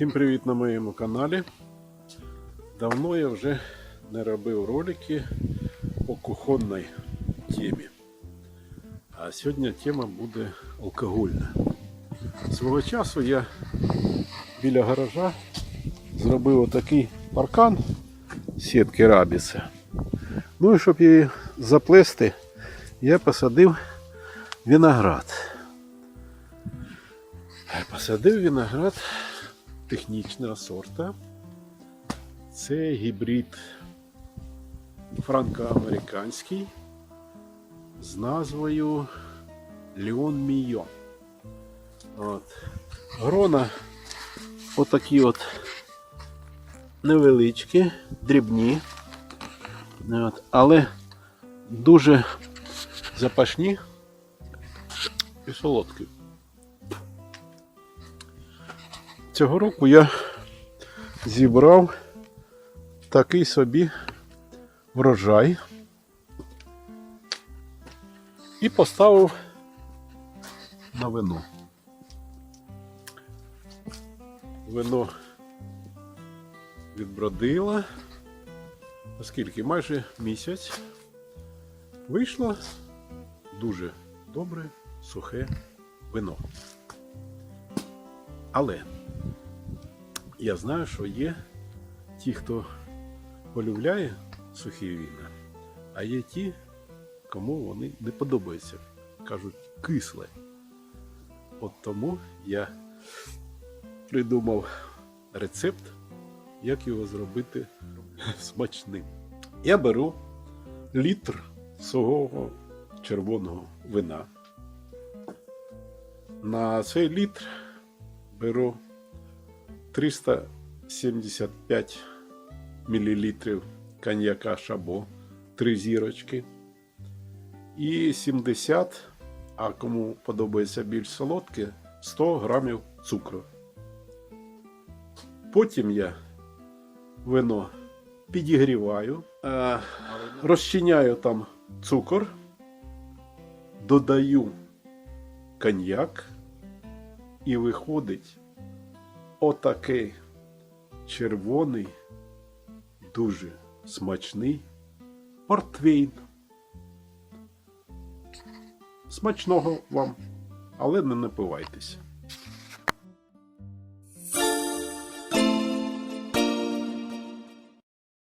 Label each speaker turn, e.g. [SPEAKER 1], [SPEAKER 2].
[SPEAKER 1] Всім привіт на моєму каналі. Давно я вже не робив ролики по кухонній темі. А сьогодні тема буде алкогольна. Свого часу я біля гаража зробив отакий паркан сітки рабіса. Ну і щоб її заплести, я посадив виноград. Посадив виноград технічного сорта. Це гібрид франко-американський з назвою Леон Мійо. Грона отакі от невеличкі, дрібні, от, але дуже запашні і солодкі. Цього року я зібрав такий собі врожай і поставив на вино. Вино відбродило, оскільки майже місяць вийшло дуже добре сухе вино. Але я знаю, що є ті, хто полюбляє сухі віна, а є ті, кому вони не подобаються. Кажуть, кисле. От тому я придумав рецепт, як його зробити смачним. Я беру літр сухого червоного вина. На цей літр беру 375 мл коньяка шабо, 3 зірочки. І 70, а кому подобається більш солодке, 100 грамів цукру. Потім я вино підігріваю, е, розчиняю там цукор, додаю коньяк і виходить отакий червоний, дуже смачний портвейн. Смачного вам, але не напивайтеся.